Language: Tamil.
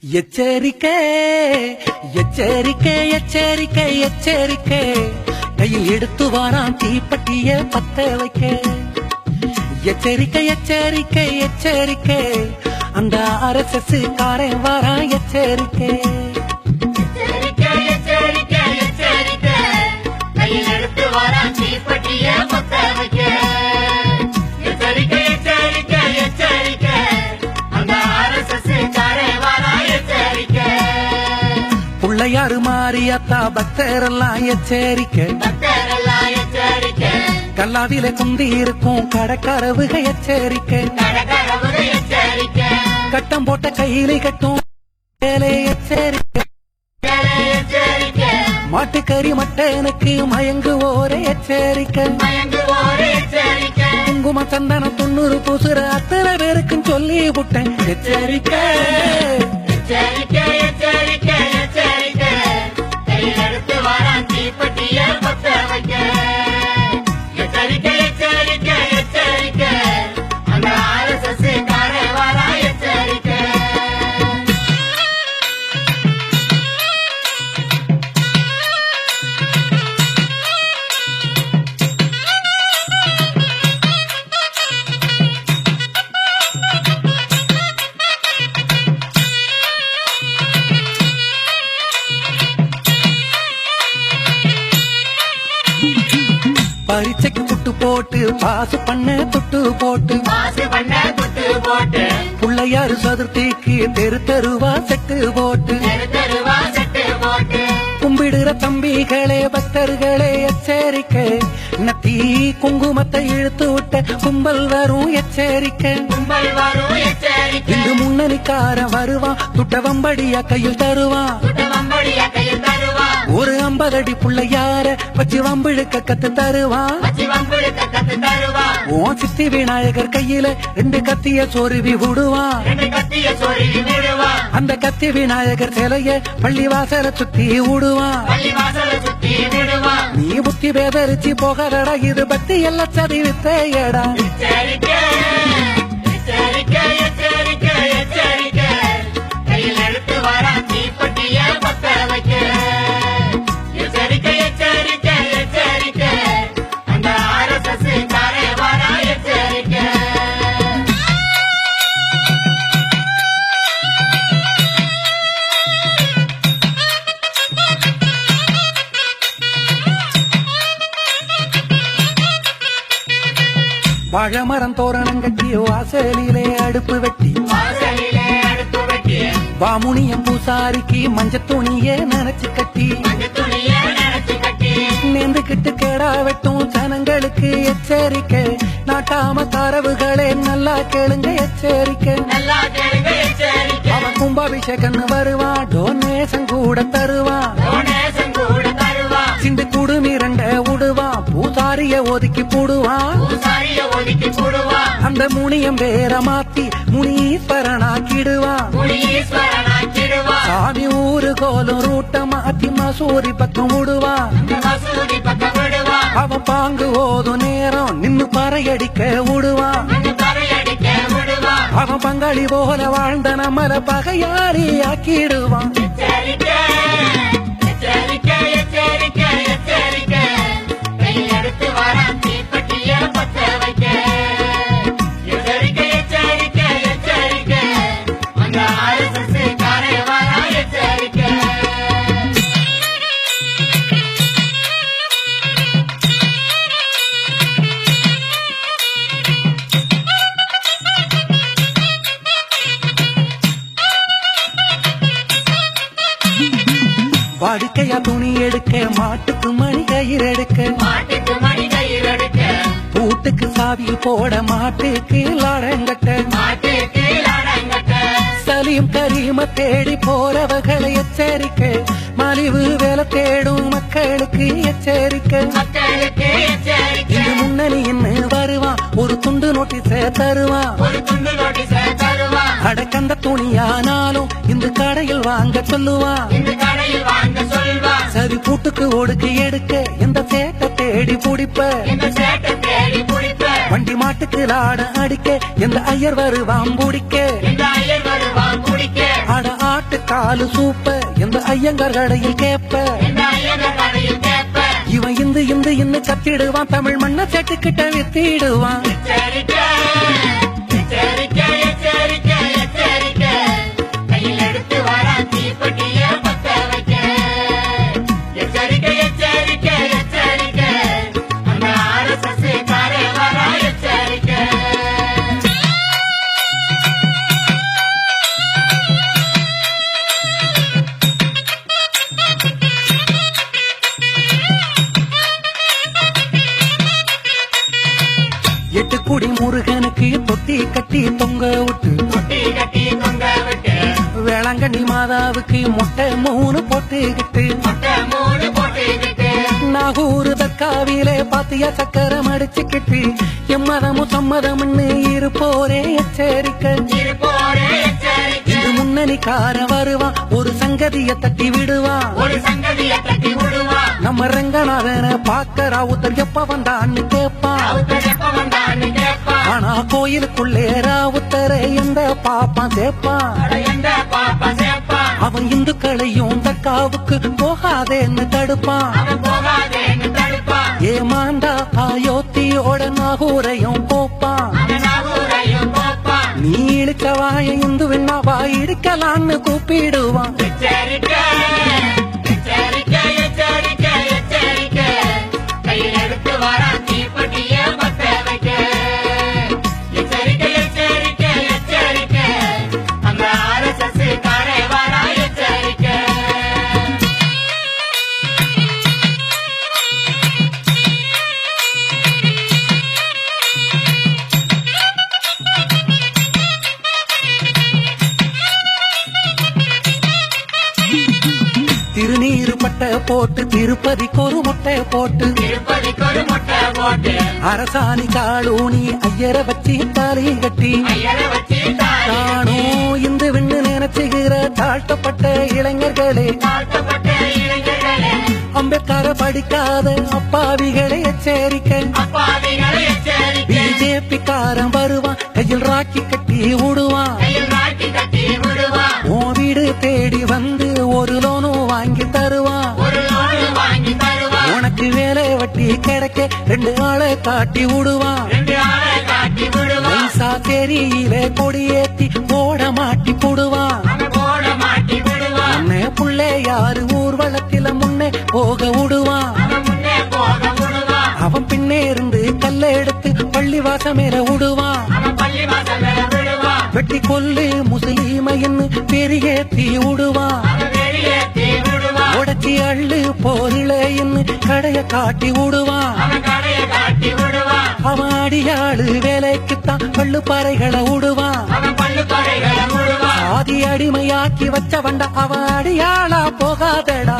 எச்சரிக்கை எச்சரிக்கை எச்சரிக்கை எச்சரிக்கை. கையில் எடுத்து வாரான் தீப்பட்டிய பத்த வைக்க. எச்சரிக்கை எச்சரிக்கை எச்சரிக்கை. அந்த அரசு காரன் வாரான் எச்சரிக்கை. எடுத்து வாரான் தீப்பட்டிய பத்த வைக்க. எச்சரிக்கை, மாறியத்தா பக்தரெல்லாம் எச்சரிக்கை. கல்லாவில குந்தி இருக்கும் கடற்கரவுக எச்சரிக்கை. கட்டம் போட்ட கையில கட்டும் எச்சரிக்கை. மாட்டுக்கறி மட்டனுக்கு மயங்கு ஓரே எச்சரிக்கை. குங்கும சந்தன தொண்ணூறு பூசுற அத்தனை பேருக்கும் சொல்லி விட்டேன் எச்சரிக்கை, எச்சரிக்கை, எச்சரிக்கை. பரீட்சைக்கு புட்டு போட்டு. பாசு பண்ண துட்டு போட்டு. பிள்ளையாரு சதுர்த்திக்கு தெரு தெருவா செட்டு போட்டு. கும்பிடுற தம்பிகளே பக்தர்களே எச்சரிக்கை. நத்தி குங்குமத்தை இழுத்து விட்ட கும்பல் வரும் எச்சரிக்கை. இன்று முன்னணிக்காரன் வருவான் துட்ட வம்படியா கையில் தருவான். ஒரு ஐம்பதடி புள்ளையார வச்சு வம்பிழுக்க கத்து தருவான். தருவா உன் சித்தி விநாயகர் கையில ரெண்டு கத்திய சொருவி விடுவான் அந்த கத்தி விநாயகர் சிலைய பள்ளிவாசல சுத்தி விடுவான் பள்ளி வாசல சுத்தி விடுவா நீ புத்தி பேதரிச்சு போகலடா இது பக்தி எல்லாம் சரிவித்தேயடா எச்சரிக்கை வாழமரம் தோரணம் கட்டி வாசலிலே அடுப்பு வெட்டி. வாமுனியம் பூசாரிக்கு மஞ்ச துணியே நனைச்சு கட்டி. நேர்ந்துகிட்டு கேடா வெட்டும் ஜனங்களுக்கு எச்சரிக்கை. நாட்டாம தரவுகளே நல்லா கேளுங்க எச்சரிக்கை. அவன் கும்பாபிஷேகன் வருவான் டொனேஷன் கூட தருவான். பூசாரிய ஒதுக்கி போடுவான். அந்த முனியம் வேற மாத்தி முனீஸ்வரனாக்கிடுவான். முனீஸ்வரனாக்கிடுவா சாமி ஊரு கோலம் ரூட்ட மாத்தி மசூரி பக்கம் விடுவான். அவன் பாங்கு ஓதும் நேரம் நின்னு பறையடிக்க விடுவான். அவன் பங்காளி போல வாழ்ந்த நம்மள பகையாரி ஆக்கிடுவான் வாடிக்கையா துணி எடுக்க மாட்டுக்கு மணி கயிறு எடுக்க. பூட்டுக்கு சாவி போட மாட்டுக்கு லாடங்கட்ட சலியும் கரீம தேடி போறவர்களை எச்சரிக்கை. மலிவு வேலை தேடும் மக்களுக்கு எச்சரிக்கை. இந்த முன்னணி என்ன வருவான்? ஒரு துண்டு நோட்டீஸ தருவான். அடக்கந்த துணியானாலும் இந்த கடையில் வாங்க சொல்வா. சரி பூட்டுக்கு ஒடுக்கு எடுக்க எந்த சேட்டை தேடி பிடிப்ப? இந்த சேட்டை தேடி குடிப்ப வண்டி மாட்டுக்கு லாட அடிக்க எந்த ஐயர் வருவான் குடிக்க அட ஆட்டு பாலு சூப்ப எந்த ஐயங்கார் கடையில் கேப்ப? இவன் இந்து இந்து இன்னு கத்திடுவான் தமிழ் மண்ண செட்டுக்கிட்ட வித்திடுவான். எட்டு குடி முருகனுக்கு தொட்டி கட்டி தொங்க விட்டு. குட்டி கட்டி தொங்க விட்டு. வேளாங்கண்ணி மாதாவுக்கு மொட்டை மூணு போட்டுக்கிட்டு. மொட்டை மூணு நாகூர் தற்காவிலே பாத்தியா சக்கரம் அடிச்சுக்கிட்டு எம்மதமும் சம்மதம்னு இருப்போரே எச்சரிக்கை இருப்போரே எச்சரிக்கை. இது முன்னணிக்கார வருவான் ஒரு சங்கதிய தட்டி விடுவான். சங்கதியை தட்டி நம்ம ரங்கநாதன பாக்க ராவுத்தர் எப்ப வந்தான்னு கேட்பான் ஆனா கோயிலுக்குள்ளே ராவுத்தரை எந்த பாப்பான் சேர்ப்பான். அவன் இந்துக்களையும் தற்காவுக்கு போகாதேன்னு தடுப்பான். ஏமாண்டா அயோத்தியோட நாகூரையும் போப்பான். நீ இழுக்க வாய இந்து வெண்ணாவா இடிக்கலான்னு கூப்பிடுவான். திருநீரு பட்டை திருப்பதிக்கு ஒரு முட்டை போட்டு. அரசாணி காலூனி ஐயரை வச்சு தாலி கட்டி. நானும் இந்து விண்ணு நினைச்சுகிற தாழ்த்தப்பட்ட இளைஞர்களே. அம்பேத்கர படிக்காத அப்பாவிகளை எச்சரிக்கை. பிஜேபி காரன் வருவான் கையில் ராக்கி கட்டி விடுவான். உன் வீடு தேடி வந்து ஒரு லோனும் வாங்கி தருவான் உனக்கு வேலை வட்டி கிடைக்க ரெண்டு ஆளை காட்டி விடுவான் ரெண்டு ஆளை காட்டி விடுவான் பைசா தெரியல கொடியேத்தி போட மாட்டி போடுவான் புள்ளை யாரு ஊர்வலத்தில முன்னே போக விடுவான் அவன் பின்னே இருந்து கல்ல எடுத்து பள்ளி மேல விடுவான் வெட்டி கொல்லு விடுவான் அவன் வெளியேற்றி விடுவான் உடச்சி அள்ளு போரிலேன்னு கடைய காட்டி விடுவான். அவன் அடியாளு வேலைக்குத்தான் பள்ளு பறைகளை விடுவான் ஆதி அடிமையாக்கி வச்சவண்டா அவன் அடியாளா போகாதடா.